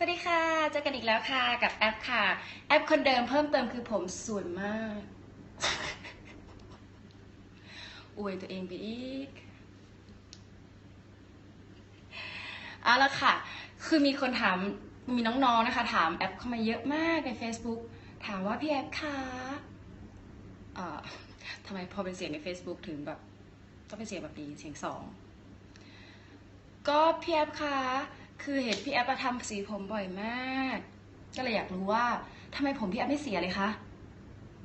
สวัสดีค่ะ เจอกันอีกแล้วค่ะ กับแอปค่ะ แอปคนเดิมเพิ่มเติมคือผมส่วยมาก อวยตัวเองไปอีก เอาละค่ะ คือมีคนถาม มีน้องๆนะคะ ถามแอปเข้ามาเยอะมากใน Facebook ถามว่าพี่แอปคะเอ่อทำไมพอเป็นเสียงใน Facebook ถึงแบบต้องเป็นเสียงแบบนี้เสียงสอง ก็พี่แอปคะ คือเห็นพี่แอปทำสีผมบ่อยมาก ก็เลยอยากรู้ว่าทำไมผมพี่แอปไม่เสียเลยคะ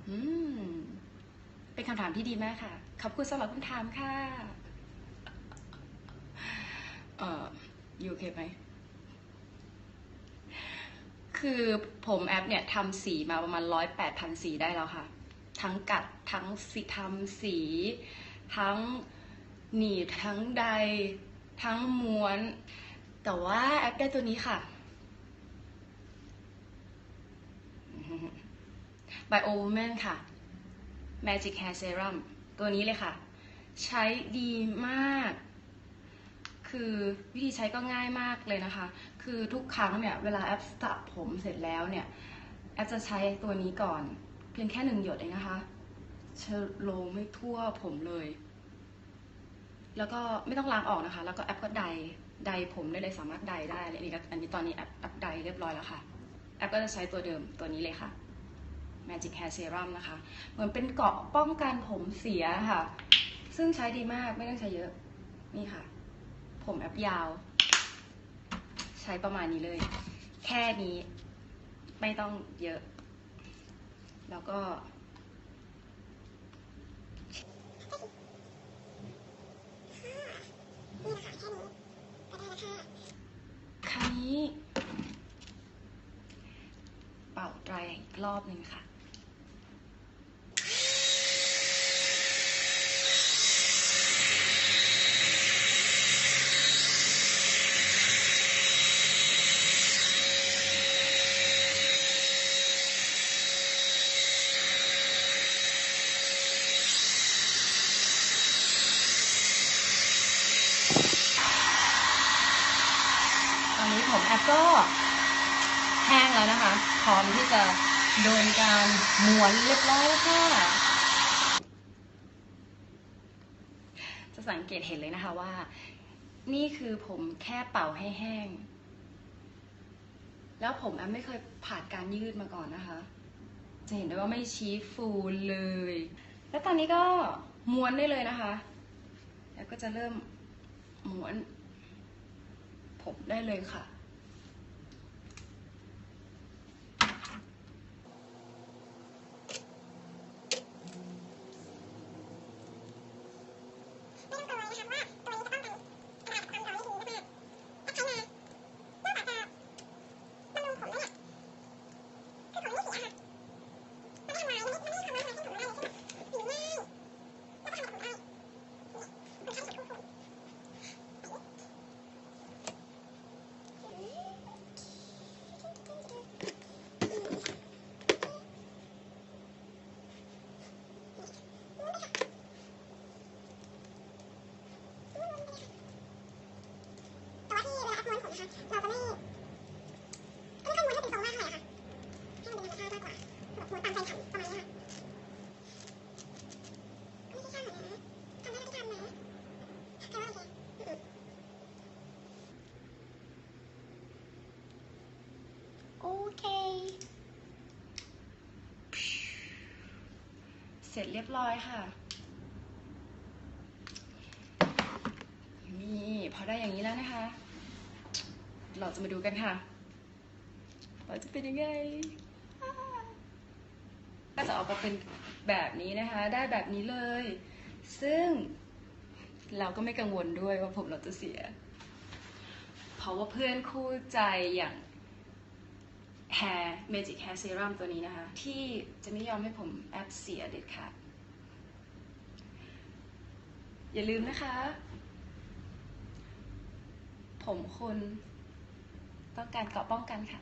อืมเป็นคำถามที่ดีมากค่ะ ขอบคุณสำหรับคำถามค่ะ เอ่ออยู่โอเคไหมคือผมแอปเนี่ยทำสีมาประมาณร้อยแปดพันสีได้แล้วค่ะ ทั้งกัดทั้งสีทำสี ทั้งหนีบทั้งใด ทั้งม้วน แต่ว่าแอปได้ตัวนี้ค่ะ Bio Woman ค่ะ Magic Hair Serum ตัวนี้เลยค่ะ ใช้ดีมาก คือวิธีใช้ก็ง่ายมากเลยนะคะ คือทุกครั้งเนี่ย เวลาแอปสระผมเสร็จแล้วเนี่ย แอปจะใช้ตัวนี้ก่อน เพียงแค่หนึ่งหยดเองนะคะเชโลไม่ทั่วผมเลย แล้วก็ไม่ต้องล้างออกนะคะ แล้วก็แอปก็ไดไดผมได้เลยสามารถไดได้เลยอันนี้ก็อันนี้ตอนนี้แอปแอปไดเรียบร้อยแล้วค่ะ แอปก็จะใช้ตัวเดิมตัวนี้เลยค่ะ Magic Hair Serum นะคะ เหมือนเป็นเกราะป้องกันผมเสียค่ะ ซึ่งใช้ดีมากไม่ต้องใช้เยอะ นี่ค่ะ ผมแอปยาว ใช้ประมาณนี้เลย แค่นี้ไม่ต้องเยอะ แล้วก็ คราวนี้ เป่าไตรอีกรอบหนึ่งค่ะตอนนี้ผมแอปก็ แห้งแล้วนะคะ พร้อมที่จะโดนการม้วนเรียบร้อยแล้วค่ะ จะสังเกตเห็นเลยนะคะว่า นี่คือผมแค่เป่าให้แห้ง แล้วผมแอปไม่เคยผ่านการยืดมาก่อนนะคะ จะเห็นได้ว่าไม่ชี้ฟูเลย แล้วตอนนี้ก็ม้วนได้เลยนะคะ แล้วก็จะเริ่มม้วน ผมได้เลยค่ะ ไม่ต้องกังวลนะคะว่าตัวนี้จะต้องเป็นระดับความร้อนที่ดีมากๆถ้าใช้มานอกจากจะบำรุงผมแล้วเนี่ยคือผมไม่เสียค่ะมันไม่ทำลายมันไม่ทำลายเส้นผมได้เลยใช่ไหมผิวง่ายแล้วก็ทำให้ผมได้เนี่ยมันใช้สุดคู่ผมแต่ว่าที่เวลาอัพม้วนผมนะคะเราจะไม่ไม่ค่อยม้วนให้เป็นทรงมากเท่าไหร่ค่ะให้มันเป็นธรรมชาติมากกว่าแบบม้วนตามใจฉันประมาณนี้ค่ะไม่ใช่ช่างนะทำได้ไม่ทำนะแต่ว่าโอเคอืม โอ เสร็จเรียบร้อยค่ะ นี่พอได้อย่างนี้แล้วนะคะ เราจะมาดูกันค่ะว่าจะเป็นยังไงก็จะออกมาเป็นแบบนี้นะคะ ได้แบบนี้เลย ซึ่งเราก็ไม่กังวลด้วยว่าผมเราจะเสีย เพราะว่าเพื่อนคู่ใจอย่าง Hair Magic Hair Serum ตัวนี้นะคะ ที่จะไม่ยอมให้ผมแอปเสียเด็ดขาดอย่าลืมนะคะ ผมคุณต้องการเกาะป้องกันค่ะ